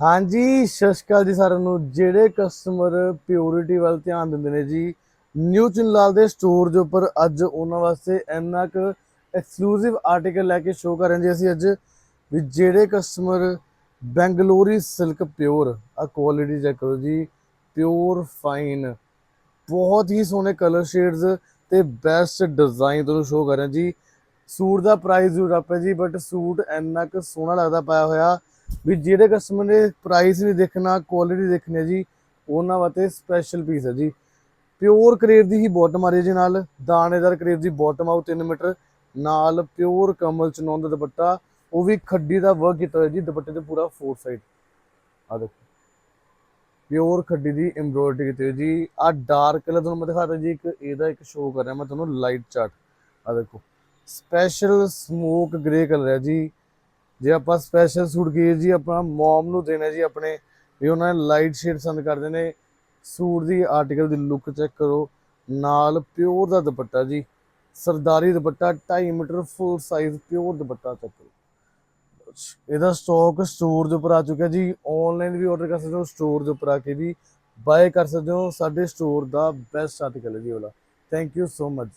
ਹਾਂਜੀ, ਸਤਿ ਸ਼੍ਰੀ ਅਕਾਲ ਜੀ ਸਾਰਿਆਂ ਨੂੰ। ਜਿਹੜੇ ਕਸਟਮਰ ਪਿਓਰਿਟੀ ਵੱਲ ਧਿਆਨ ਦਿੰਦੇ ਨੇ ਜੀ, ਨਿਊ ਚਿੰਲਾਲ ਦੇ ਸਟੋਰ ਦੇ ਉੱਪਰ ਅੱਜ ਉਹਨਾਂ ਵਾਸਤੇ ਇੰਨਾ ਕੁ ਐਕਸਕਲੂਸਿਵ ਆਰਟੀਕਲ ਲੈ ਕੇ ਸ਼ੋਅ ਕਰ ਰਹੇ ਜੀ ਅਸੀਂ ਅੱਜ। ਵੀ ਜਿਹੜੇ ਕਸਟਮਰ ਬੈਂਗਲੋਰੀ ਸਿਲਕ ਪਿਓਰ ਆ ਕੁਆਲਿਟੀ ਚੈੱਕ ਕਰੋ ਜੀ ਪਿਓਰ ਫਾਈਨ ਬਹੁਤ ਹੀ ਸੋਹਣੇ ਕਲਰ ਸ਼ੇਡਸ ਤੇ ਬੈਸਟ ਡਿਜ਼ਾਈਨ ਤੁਹਾਨੂੰ ਸ਼ੋਅ ਕਰ ਰਹੇ ਜੀ। ਸੂਟ ਦਾ ਪ੍ਰਾਈਸ ਜ਼ਰੂਰ ਅਪ ਹੈ ਜੀ ਬਟ ਸੂਟ ਇੰਨਾ ਕੁ ਸੋਹਣਾ ਲੱਗਦਾ ਪਾਇਆ ਹੋਇਆ। ਵੀ ਜਿਹੜੇ ਕਸਟਮਰ ਨੇ ਪ੍ਰਾਈਸ ਨਹੀਂ ਦੇਖਣਾ ਕੁਆਲਿਟੀ ਦੇਖਣੀ ਹੈ ਜੀ, ਉਹਨਾਂ ਵਾਸਤੇ ਸਪੈਸ਼ਲ ਪੀਸ ਹੈ ਜੀ। ਪਿਓਰ ਕਰੇਵ ਦੀ ਹੀ ਬਾਟਮ ਆ ਰਹੀ ਜੀ ਨਾਲ। ਦਾਣੇਦਾਰ ਕਰੇਵ ਦੀ ਬਾਟਮ ਆਉ 3 ਮੀਟਰ। ਨਾਲ ਪਿਓਰ ਕਮਲ ਚਨੌਨ ਦਾ ਦੁਪੱਟਾ, ਉਹ ਵੀ ਖੱਡੀ ਦਾ ਵਰਕ ਕੀਤਾ ਹੋਇਆ ਜੀ, ਦੁਪੱਟੇ ਤੇ ਪੂਰਾ ਫੋਰ ਸਾਈਡ ਆ ਦੇਖੋ। ਪਿਓਰ ਖੱਡੀ ਦੀ ਐਮਬ੍ਰੋਇਡਰੀ ਕੀਤੀ ਹੋਈ ਜੀ। ਆ ਡਾਰਕ ਕਲਰ ਤੁਹਾਨੂੰ ਮੈਂ ਦਿਖਾਤਾ ਜੀ, ਇੱਕ ਇਹਦਾ ਇੱਕ ਸ਼ੋਅ ਕਰ ਰਿਹਾ ਮੈਂ ਤੁਹਾਨੂੰ ਲਾਈਟ ਚਾਰਟ ਆ ਦੇਖੋ। ਸਪੈਸ਼ਲ ਸਮੋਕ ਗ੍ਰੇ ਕਲਰ ਹੈ ਜੀ। ਜੇ ਆਪਾਂ ਸਪੈਸ਼ਲ ਸੂਟ ਕਹੀਏ ਜੀ, ਆਪਣਾ ਮਮ ਨੂੰ ਦੇਣਾ ਜੀ ਆਪਣੇ, ਵੀ ਉਹਨਾਂ ਨੇ ਲਾਈਟ ਸ਼ੇਡ ਪਸੰਦ ਕਰਦੇ ਨੇ ਸੂਟ ਦੀ ਆਰਟੀਕਲ ਦੀ ਲੁੱਕ ਚੈੱਕ ਕਰੋ, ਨਾਲ ਪਿਓਰ ਦਾ ਦੁਪੱਟਾ ਜੀ, ਸਰਦਾਰੀ ਦੁਪੱਟਾ 2.5 ਮੀਟਰ ਫੁੱਲ ਸਾਈਜ਼ ਪਿਓਰ ਦੁਪੱਟਾ ਚੈੱਕ ਕਰੋ। ਇਹਦਾ ਸਟਾਕ ਸਟੋਰ ਦੇ ਉੱਪਰ ਆ ਚੁੱਕਿਆ ਜੀ ਆਨਲਾਈਨ ਵੀ ਆਰਡਰ ਕਰ ਸਕਦੇ ਹੋ ਸਟੋਰ ਦੇ ਉੱਪਰ ਆ ਕੇ ਵੀ ਬਾਏ ਕਰ ਸਕਦੇ ਹੋ, ਸਾਡੇ ਸਟੋਰ ਦਾ ਬੈਸਟ ਆਰਟੀਕਲ ਹੈ ਜੀ ਇਹ ਵਾਲਾ ਥੈਂਕ ਯੂ ਸੋ ਮਚ